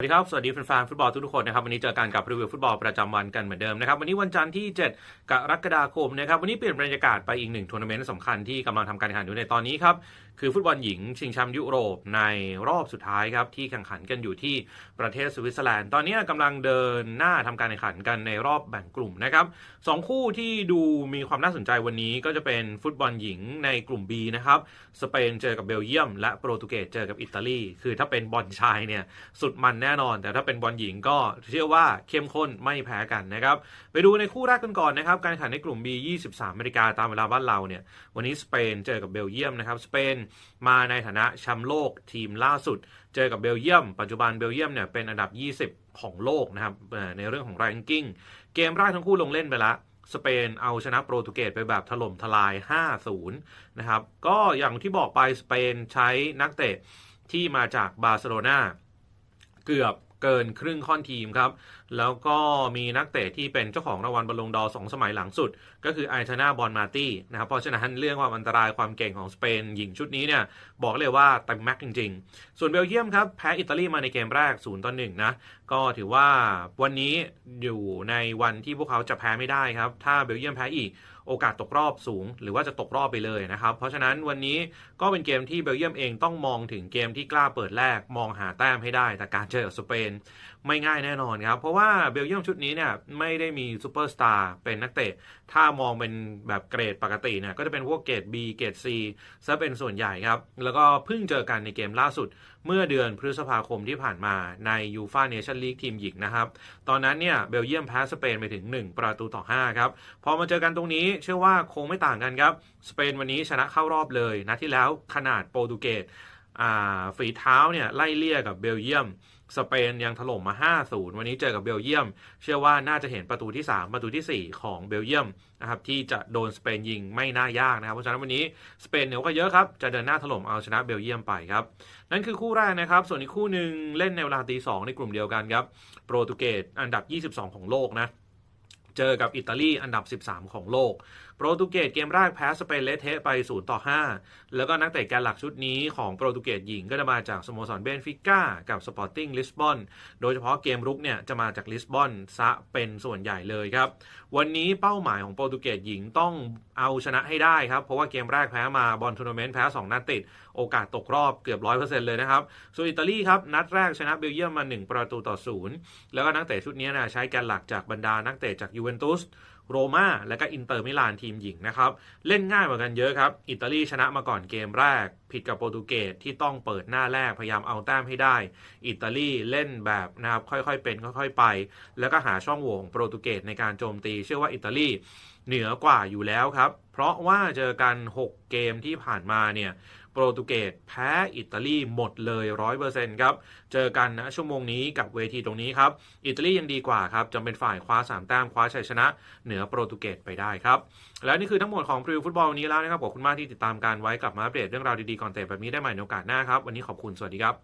สวัสดีครับ สวัสดีแฟนๆฟุตบอลทุกๆคนนะครับ วันนี้เจอกันกับรีวิวฟุตบอลประจำวันกันเหมือนเดิมนะครับ วันนี้วันจันทร์ที่ 7 กรกฎาคมนะครับ วันนี้เปลี่ยนบรรยากาศไปอีกหนึ่งทัวร์นาเมนต์สำคัญที่กำลังทำการแข่งขันอยู่ในตอนนี้ครับ คือฟุตบอลหญิงชิงแชมป์ยุโรปในรอบสุดท้ายครับ ที่แข่งขันกันอยู่ที่ประเทศสวิตเซอร์แลนด์ ตอนนี้กำลังเดินหน้าทำการแข่งขันกันในรอบแบ่งกลุ่มนะครับสองคู่ที่ดูมีความน่าสนใจวันนี้ก็จะเป็นฟุตบอลหญิงในกลุ่ม B นะครับ สเปนเจอกับเบลเยียม และโปรตุเกสเจอกับอิตาลี คือถ้าเป็นบอลชายเนี่ยสุดมันแน่นอน แต่ถ้าเป็นบอลหญิงก็เชื่อว่าเข้มข้นไม่แพ้กันนะครับ ไปดูในคู่แรกกันก่อนนะครับ การแข่งในกลุ่ม B 23นาฬิกาตามเวลาบ้านเราเนี่ย วันนี้สเปนเจอกับเบลเยียมนะครับ สเปนมาในฐานะแชมป์โลกทีมล่าสุด เจอกับเบลเยียม ปัจจุบันเบลเยียมเนี่ยเป็นอันดับ 20 ของโลกนะครับในเรื่องของ ranking เกมแรกทั้งคู่ลงเล่นไปละสเปนเอาชนะโปรตุเกสไปแบบถล่มทลาย 5-0 นะครับ ก็อย่างที่บอกไปสเปนใช้นักเตะที่มาจากบาร์เซโลนา เกือบเกินครึ่งค่อนทีมครับ แล้วก็มีนักเตะที่เป็นเจ้าของรางวัลบอลลงดอร์สองสมัยหลังสุด ก็คือไอชนาบอลมาตี้นะครับเพราะฉะนั้นเรื่องความอันตรายความเก่งของสเปนหญิงชุดนี้เนี่ย บอกเลยว่าเต็มแม็กจริง ๆ ส่วนเบลเยียมครับ แพ้อิตาลีมาในเกมแรก0ต่อ1นะ ก็ถือว่าวันนี้อยู่ในวันที่พวกเขาจะแพ้ไม่ได้ครับ ถ้าเบลเยียมแพ้อีก โอกาสตกรอบสูง หรือว่าจะตกรอบไปเลยนะครับ เพราะฉะนั้นวันนี้ก็เป็นเกมที่เบลเยียมเองต้องมองถึงเกมที่กล้าเปิดแรกมองหาแต้มให้ได้แต่การเจอกับสเปน ไม่ง่ายแน่นอนครับ เพราะว่าเบลเยียมชุดนี้เนี่ยไม่ได้มีซูเปอร์สตาร์เป็นนักเตะ ถ้ามองเป็นแบบเกรดปกติเนี่ยก็จะเป็นพวกเกรด B เกรด C ซะเป็นส่วนใหญ่ครับ แล้วก็เพิ่งเจอกันในเกมล่าสุด เมื่อเดือนพฤษภาคมที่ผ่านมาในยูฟาเนชั่นลีกทีมหญิงนะครับ ตอนนั้นเนี่ยเบลเยียมแพ้สเปนไปถึง 1 ประตูต่อ 5 ครับ พอมาเจอกันตรงนี้เชื่อว่าคงไม่ต่างกันครับ สเปนวันนี้ชนะเข้ารอบเลยนัดที่แล้วขนาดโปรตุเกส ฝีเท้าเนี่ยไล่เลี่ยกับเบลเยียม สเปนยังถล่มมา 5-0 วันนี้เจอกับเบลเยียม เชื่อว่าน่าจะเห็นประตูที่ 3 ประตูที่ 4 ของเบลเยียมนะครับที่จะโดนสเปนยิงไม่น่ายากนะครับ เพราะฉะนั้นวันนี้สเปนเหนียวก็เยอะครับ จะเดินหน้าถล่มเอาชนะเบลเยียมไปครับ นั่นคือคู่แรกนะครับ ส่วนอีกคู่หนึ่งเล่นในเวลาตีสในกลุ่มเดียวกันครับโปรตุเกสอันดับ 22 ของโลกนะ เจอกับอิตาลีอันดับ 13 ของโลก โปรตุเกสเกมแรกแพ้สเปนเละเทะไป 0 ต่อ 5 แล้วก็นักเตะแกนหลักชุดนี้ของโปรตุเกสหญิงก็จะมาจากสโมสรเบนฟิก้ากับสปอร์ติ้งลิสบอน โดยเฉพาะเกมรุกเนี่ยจะมาจากลิสบอนซะเป็นส่วนใหญ่เลยครับ วันนี้เป้าหมายของโปรตุเกสหญิงต้องเอาชนะให้ได้ครับ เพราะว่าเกมแรกแพ้มาบอลทัวร์นาเมนต์แพ้ 2 นัดติด โอกาสตกรอบเกือบ 100%เลยนะครับ ส่วนอิตาลีครับนัดแรกชนะเบลเยียมมา 1 ประตูต่อ 0 แล้วก็นักเตะชุดนี้นะใช้แกนหลักจากบรรดานักเตะจาก Juventus โรม่าและก็อินเตอร์มิลานทีมหญิงนะครับเล่นง่ายเหมือนกันเยอะครับ อิตาลีชนะมาก่อนเกมแรก ผิดกับโปรตุเกสที่ต้องเปิดหน้าแรกพยายามเอาแต้มให้ได้ อิตาลีเล่นแบบนะครับค่อยๆเป็นค่อยๆไป แล้วก็หาช่องโหว่ของโปรตุเกสในการโจมตี เชื่อว่าอิตาลีเหนือกว่าอยู่แล้วครับ เพราะว่าเจอกัน 6 เกมที่ผ่านมาเนี่ยโปรตุเกสแพ้อิตาลีหมดเลย 100%ครับ เจอกันนะชั่วโมงนี้กับเวทีตรงนี้ครับ อิตาลียังดีกว่าครับจะเป็นฝ่ายคว้า 3 แต้มคว้าชัยชนะเหนืออโปรตุเกสไปได้ครับ และนี่คือทั้งหมดของพรีวิวฟุตบอลวันนี้แล้วนะครับขอบคุณมากที่ติดตามการไว้กลับมาอัปเดตเรื่องราวดีๆก่อนเตะแบบนี้ได้ใหม่ในโอกาสหน้าครับวันนี้ขอบคุณสวัสดีครับ